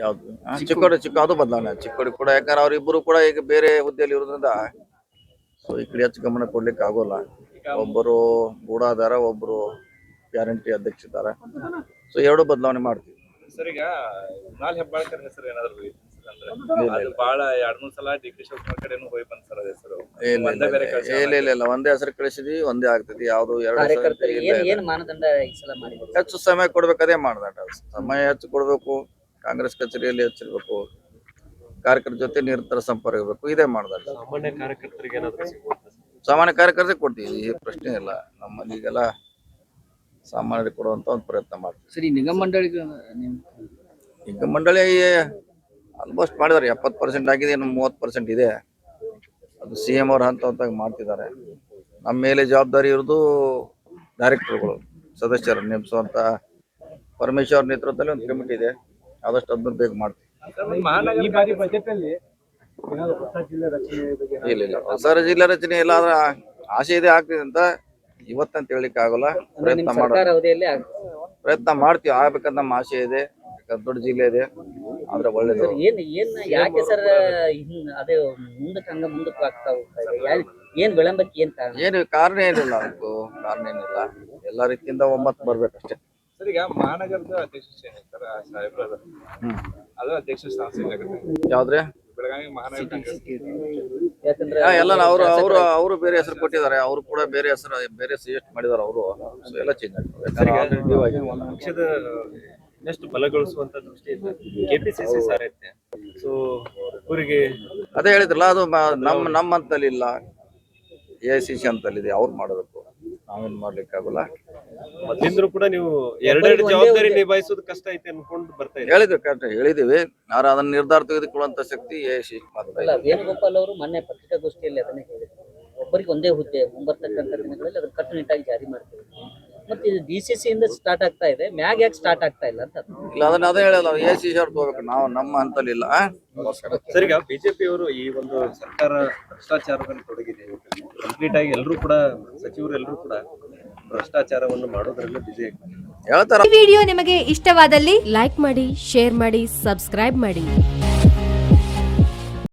ಯಾವ್ದು? ಆ, ಚಿಕ್ಕೋಡಿ ಚಿಕ್ಕ ಅದು ಬದಲಾವಣೆ ಚಿಕ್ಕೋಡಿ ಕೂಡ ಯಾಕಂದ್ರೆ ಅವರಿಬ್ಬರು ಕೂಡ ಈಗ ಬೇರೆ ಹುದ್ದೆಯಲ್ಲಿ ಇರೋದ್ರಿಂದ ಸೊ ಈ ಕಡೆ ಹೆಚ್ಚು ಗಮನ ಕೊಡ್ಲಿಕ್ಕೆ ಆಗೋಲ್ಲ. ಒಬ್ಬರು ಗೂಢಾಧಾರ ಒಬ್ಬರು ಗ್ಯಾರಂಟಿ ಅಧ್ಯಕ್ಷ ಇದ್ದಾರೆ ಸೊ ಎರಡು ಬದಲಾವಣೆ ಮಾಡ್ತೀವಿ. ಸರ್ ಈಗ ನಾಲ್ ಹೆಬ್ಬಾಳ್ಕರ್ ಹೆಸರು ಏನಾದ್ರು ಅಂದ್ರೆ? ಅದು ಬಹಳ ಎರಡ್ ಮೂರ್ ಸಲ ಡಿ ಕೆ ಶಿವಕುಮಾರ್ ಕಡೆನೂ ಹೋಗಿ ಬಂದ್ ಸರ್ ಅದ ಹೆಸರು ಇಲ್ಲ ಒಂದೇ ಬೇರೆ ಇಲ್ಲ, ಕೆಲ್ಸ ಇಲ್ಲ ಇಲ್ಲ ಇಲ್ಲ. ಒಂದೇ ಹೆಸರು ಕಳಿಸಿದ್ವಿ ಒಂದೇ ಆಗ್ತದೆ ಯಾವ್ದು ಎರಡು ಹೆಸರು ಕಾರ್ಯಕರ್ತರಿಗೆ ಇಲ್ಲ, ಏನ್ ಇಲ್ಲ. ಏನ್ ಮಾನದಂಡ ಈ ಸಲ ಮಾಡಿದ್ರು? ಹೆಚ್ಚು ಸಮಯ ಕೊಡ್ಬೇಕು ಅದೇ ಮಾಡ್ದಾಟ ಸಮಯ ಹೆಚ್ಚು ಕೊಡ್ಬೇಕು. ಕಾಂಗ್ರೆಸ್ ಕಚೇರಿಯಲ್ಲಿ ಹಚ್ಚಿರ್ಬೇಕು. ಕಾರ್ಯಕರ್ತರ ಜೊತೆ ನಿರಂತರ ಸಂಪರ್ಕ ಇರಬೇಕು. ಇದೇ ಮಾಡ್ದಾಗ. ಸಾಮಾನ್ಯ ಕಾರ್ಯಕರ್ತರಿಗೆ ಏನಾದ್ರು ಸಿಗುತ್ತಾ ಸಾಮಾನ್ಯ ಕಾರ್ಯಕರ್ತರಿಗೆ ಕೊಡ್ತೀವಿ. ಈ ಪ್ರಶ್ನೆ ಇಲ್ಲ. ನಮ್ಮಲ್ಲಿ ಈಗೆಲ್ಲ ಸಾಮಾನ್ಯರಿಗೆ ಕೊಡುವಂತ ಒಂದು ಪ್ರಯತ್ನ ಮಾಡ್ತೀವಿ. ಸರಿ ನಿಗಮ ಮಂಡಳಿ ನಿಗಮ ಮಂಡಳಿ ಆಲ್ಮೋಸ್ಟ್ ಮಾಡಿದಾರೆ ಎಪ್ಪತ್ತು ಪರ್ಸೆಂಟ್ ಆಗಿದೆ ಇನ್ನು ಮೂವತ್ತು ಪರ್ಸೆಂಟ್ ಇದೆ. ಅದು ಸಿ ಎಂ ಅವ್ರ ಹಂತ ಹಂತಾಗಿ ಮಾಡ್ತಿದ್ದಾರೆ. ನಮ್ಮ ಮೇಲೆ ಜವಾಬ್ದಾರಿ ಇರೋದು ಡೈರೆಕ್ಟರ್ಗಳು ಸದಸ್ಯರು. ನೇಮಿಸುವಂತ ಪರಮೇಶ್ವರ್ ನೇತೃತ್ವದಲ್ಲಿ ಒಂದು ಕಮಿಟಿ ಇದೆ. ಆದಷ್ಟು ಅದನ್ನ ಬೇಗ ಮಾಡ್ತೀವಿ. ಮಹಾನಗರ ಈ ಬಾರಿ ಬಜೆಟ್ ಅಲ್ಲಿ ಏನಾದ್ರು ಹೊಸ ಜಿಲ್ಲೆ ರಚನೆ ಬಗ್ಗೆ ಇಲ್ಲ ಇಲ್ಲ. ಹೊಸ ಜಿಲ್ಲಾ ರಚನೆ ಇಲ್ಲ ಆದ್ರೆ ಆಸೆ ಇದೆ ಆಗ್ತಿದೆ ಅಂತ ಇವತ್ತಂತ ಹೇಳಿಕ್ ಆಗೋಲ್ಲ. ಪ್ರಯತ್ನ ಮಾಡ ಪ್ರಯತ್ನ ಮಾಡ್ತೀವಿ ಆಗ್ಬೇಕಂತ ನಮ್ಮ ಆಸೆ ಇದೆ. ಯಾಕಂದ್ರೆ ದೊಡ್ಡ ಜಿಲ್ಲೆ ಇದೆ ಆದ್ರೆ ಒಳ್ಳೇದು. ಸರ್ ಏನ್ ಏನ್ ಯಾಕೆ ಸರ್ ಅದೇ ಮುಂದಕ್ಕೆ ಹಂಗ ಮುಂದಕ್ಕೆ ಆಗ್ತಾ ಹೋಗ್ತಾ ಇದೆ ಯಾ- ಏನ್ ವಿಳಂಬಕ್ಕೆ ಏನ್ ಕಾರಣ? ಏನು ಕಾರಣ ಏನಿಲ್ಲ ಅದಕ್ಕೂ ಕಾರಣ ಏನಿಲ್ಲ. ಎಲ್ಲಾ ರೀತಿಯಿಂದ ಒಮ್ಮತ್ತು ಬರ್ಬೇಕಷ್ಟೇ. ಸರ್ ಈಗ ಮಹಾನಗರದ ಅಧ್ಯಕ್ಷ ಏನ್ ಸರ್ ಸಾಹೇಬ್ರ ಅದ. ಅಧ್ಯಕ್ಷ ಸ್ಥಾನ ಸಿಗ್ಲಾಕತ್ತೆ ಯಾವ್ದ್ರೆ? ಬೆಳಗಾವಿ ಮಹಾನಗರ ಯಾಕಂದ್ರೆ ಎಲ್ಲ ಅವರು ಅವರು ಅವರು ಬೇರೆ ಹೆಸರು ಕೊಟ್ಟಿದ್ದಾರೆ ಅವರು ಕೂಡ ಬೇರೆ ಹೆಸರು ಬೇರೆ ಸಜೆಸ್ಟ್ ಮಾಡಿದಾರೆ ಅವರು ಸೊ ಎಲ್ಲ ಚೇಂಜ್ ಆಗ್ತದೆ ಪಕ್ಷದ ಇನ್ನಷ್ಟು ಬಲಗೊಳಿಸುವಂತ ದೃಷ್ಟಿಯಿಂದ ಕೆಪಿಸಿಸಿ ಸೊ ಊರಿಗೆ ಅದೇ ಹೇಳಿದ್ರಲ್ಲ ಅದು ನಮ್ ನಮ್ಮ ನಮ್ಮ ಅಂತಲ್ಲಿ ಇಲ್ಲ. ಎ ಐ ಸಿ ಸಿ ಅಂತಲ್ಲಿದೆ ಅವ್ರು ಮಾಡಬೇಕು ನಾವೇನ್ ಮಾಡ್ಲಿಕ್ಕೆ ಆಗಲ್ಲ. ಮೊದ್ಲಿಂದ್ರು ಕೂಡ ನೀವು ಎರಡೆರಡು ಜವಾಬ್ದಾರಿ ನಿಭಾಯಿಸೋದು ಕಷ್ಟ ಐತೆ ಅನ್ಕೊಂಡು ಬರ್ತಾ ಇದೆ ಹೇಳಿದ್ವಿ ಕರೆಕ್ಟ್ ಹೇಳಿದೀವಿ. ಆದ್ರೆ ಅದನ್ನ ನಿರ್ಧಾರ ತೆಗೆದುಕೊಳ್ಳುವಂತ ಶಕ್ತಿ ಮಾತ್ರ ಅಲ್ಲ. ವೇಣುಗೋಪಾಲ್ ಅವರು ಮೊನ್ನೆ ಪತ್ರಿಕಾಗೋಷ್ಠಿಯಲ್ಲಿ ಅದನ್ನೇ ಹೇಳಿದ್ರು. ಒಬ್ಬರಿಗೆ ಒಂದೇ ಹುದ್ದೆ ಮುಂಬರ್ತಕ್ಕಂಥ ದಿನಗಳಲ್ಲಿ ಅದನ್ನ ಕಟ್ಟುನಿಟ್ಟಾಗಿ ಜಾರಿ ಮಾಡ್ತೀವಿ. ಮತ್ತೆ ಇದು ಡಿ ಸಿ ಇಂದ ಸ್ಟಾರ್ಟ್ ಆಗ್ತಾ ಇದೆ. ಮ್ಯಾಗ್ ಯಾಕೆ ಸ್ಟಾರ್ಟ್ ಆಗ್ತಾ ಇಲ್ಲ ಅಂತ ಇಲ್ಲ ಅದನ್ನ ಅದೇ ಹೇಳಲ್ಲ ಎ ಸಿ ಶರ್ಟ್ ಹೋಗ್ಬೇಕು ನಾವು ನಮ್ಮ ಹಂತಲಿಲ್ಲ ಇಲ್ಲ ಆ? ನಮಸ್ಕಾರ. ಸರ್ ಈಗ ಬಿಜೆಪಿ ಅವರು ಈ ಒಂದು ಸರ್ಕಾರ ಭ್ರಷ್ಟಾಚಾರದಲ್ಲಿ ತೊಡಗಿದೆ ಕಂಪ್ಲೀಟ್ ಆಗಿ ಎಲ್ಲರೂ ಕೂಡ ಸಚಿವರು ಎಲ್ಲರೂ ಕೂಡ ಭ್ರಷ್ಟಾಚಾರವನ್ನು ಮಾಡೋದ್ರಲ್ಲಿ ಬಿಜಿ ಹೇಳ್ತಾರ. ಈ ವಿಡಿಯೋ ನಿಮಗೆ ಇಷ್ಟವಾದಲ್ಲಿ ಲೈಕ್ ಮಾಡಿ ಶೇರ್ ಮಾಡಿ ಸಬ್ಸ್ಕ್ರೈಬ್ ಮಾಡಿ.